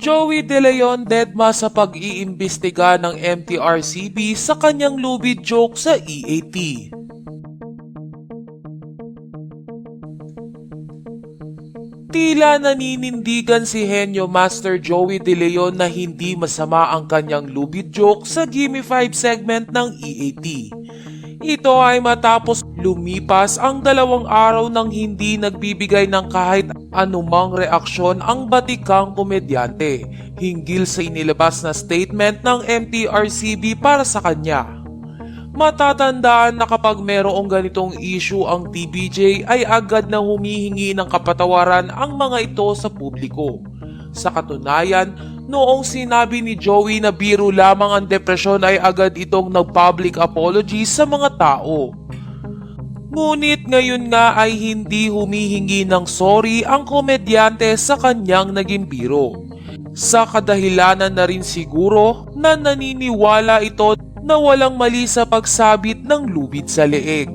Joey De Leon deadma sa pag-iimbestiga ng MTRCB sa kanyang lubid joke sa EAT. Tila naninindigan si Henyo Master Joey De Leon na hindi masama ang kanyang lubid joke sa Gimme 5 segment ng EAT. Ito ay matapos lumipas ang dalawang araw nang hindi nagbibigay ng kahit anumang reaksyon ang batikang komedyante hinggil sa inilabas na statement ng MTRCB para sa kanya. Matatandaan na kapag merong ganitong issue ang TBJ ay agad na humihingi ng kapatawaran ang mga ito sa publiko. Sa katunayan, noong sinabi ni Joey na biro lamang ang depresyon ay agad itong nag-public apology sa mga tao. Ngunit ngayon nga ay hindi humihingi ng sorry ang komedyante sa kanyang naging biro. Sa kadahilanan na rin siguro na naniniwala ito na walang mali sa pagsabit ng lubid sa leeg.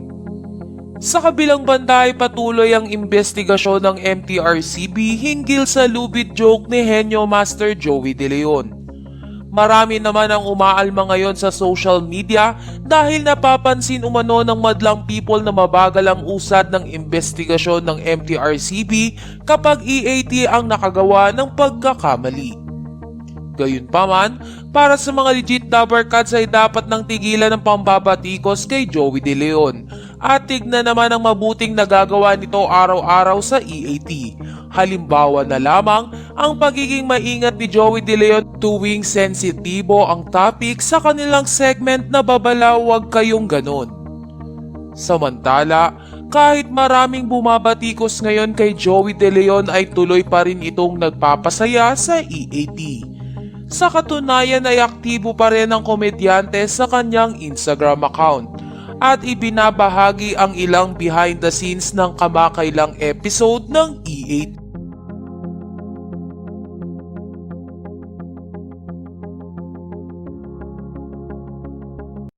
Sa kabilang banda ay patuloy ang investigasyon ng MTRCB hinggil sa lubid joke ni Henyo Master Joey De Leon. Marami naman ang umaalma ngayon sa social media dahil napapansin umano ng madlang people na mabagal ang usad ng investigasyon ng MTRCB kapag EAT ang nakagawa ng pagkakamali. Gayunpaman, para sa mga legit double cuts ay dapat nang tigilan ng pambabatikos kay Joey De Leon at tignan naman ang mabuting nagagawa nito araw-araw sa EAT. Halimbawa na lamang ang pagiging maingat ni Joey De Leon tuwing sensitibo ang topic sa kanilang segment na babala wag kayong ganon. Samantala, kahit maraming bumabatikos ngayon kay Joey De Leon ay tuloy pa rin itong nagpapasaya sa EAT. Sa katunayan ay aktibo pa rin ang komedyante sa kanyang Instagram account at ibinabahagi ang ilang behind the scenes ng kamakailang episode ng E E8